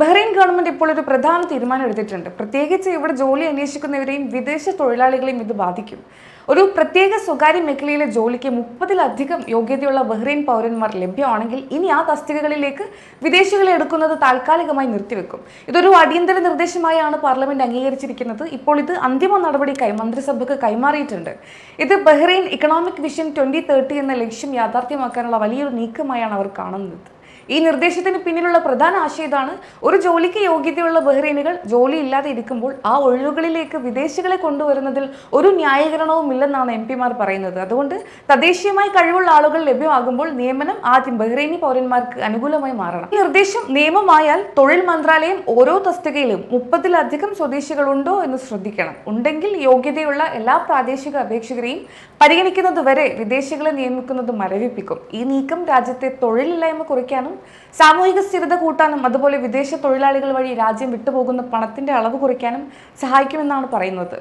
Bahrain government ഇപ്പോൾ ഒരു പ്രധാന തീരുമാനം എടുത്തിട്ടുണ്ട്. പ്രത്യേകിച്ച് ഇവിടെ ജോലി അന്വേഷിക്കുന്നവരെയും വിദേശ തൊഴിലാളികളെയും ഇത് ബാധിക്കും. ഒരു പ്രത്യേക സ്വകാര്യ മേഖലയിലെ ജോലിക്ക് മുപ്പതിലധികം യോഗ്യതയുള്ള ബഹ്റൈൻ പൗരന്മാർ ലഭ്യമാണെങ്കിൽ ഇനി ആ തസ്തികകളിലേക്ക് വിദേശികളെ എടുക്കുന്നത് താൽക്കാലികമായി നിർത്തിവെക്കും. ഇതൊരു അടിയന്തര നിർദ്ദേശമായാണ് പാർലമെന്റ് അംഗീകരിച്ചിരിക്കുന്നത്. ഇപ്പോൾ ഇത് അന്തിമ നടപടി നടപടിക്കായി മന്ത്രിസഭയ്ക്ക് കൈമാറിയിട്ടുണ്ട്. ഇത് Bahrain economic vision twenty thirty എന്ന ലക്ഷ്യം യാഥാർത്ഥ്യമാക്കാനുള്ള വലിയൊരു നീക്കമായാണ് അവർ കാണുന്നത്. ഈ നിർദ്ദേശത്തിന് പിന്നിലുള്ള പ്രധാന ആശയം ഇതാണ്. ഒരു ജോലിക്ക് യോഗ്യതയുള്ള ബഹ്റൈനുകൾ ജോലി ഇല്ലാതെ ഇരിക്കുമ്പോൾ ആ ഒഴിവുകളിലേക്ക് വിദേശികളെ കൊണ്ടുവരുന്നതിൽ ഒരു ന്യായീകരണവും ഇല്ലെന്നാണ് എം പിമാർ പറയുന്നത്. അതുകൊണ്ട് തദ്ദേശീയമായി കഴിവുള്ള ആളുകൾ ലഭ്യമാകുമ്പോൾ നിയമനം ആദ്യം ബഹ്റൈനി പൗരന്മാർക്ക് അനുകൂലമായി മാറണം. ഈ നിർദ്ദേശം നിയമമായാൽ തൊഴിൽ മന്ത്രാലയം ഓരോ തസ്തികയിലും മുപ്പതിലധികം സ്വദേശികളുണ്ടോ എന്ന് ശ്രദ്ധിക്കണം. ഉണ്ടെങ്കിൽ യോഗ്യതയുള്ള എല്ലാ പ്രാദേശിക അപേക്ഷകരെയും പരിഗണിക്കുന്നത് വരെ വിദേശികളെ നിയമിക്കുന്നത് മരവിപ്പിക്കും. ഈ നീക്കം രാജ്യത്തെ തൊഴിലില്ലായ്മ കുറയ്ക്കാനും സാമൂഹിക സ്ഥിരത കൂട്ടാനും അതുപോലെ വിദേശ തൊഴിലാളികൾ വഴി രാജ്യം വിട്ടുപോകുന്ന പണത്തിന്റെ അളവ് കുറയ്ക്കാനും സഹായിക്കുമെന്നാണ് പറയുന്നത്.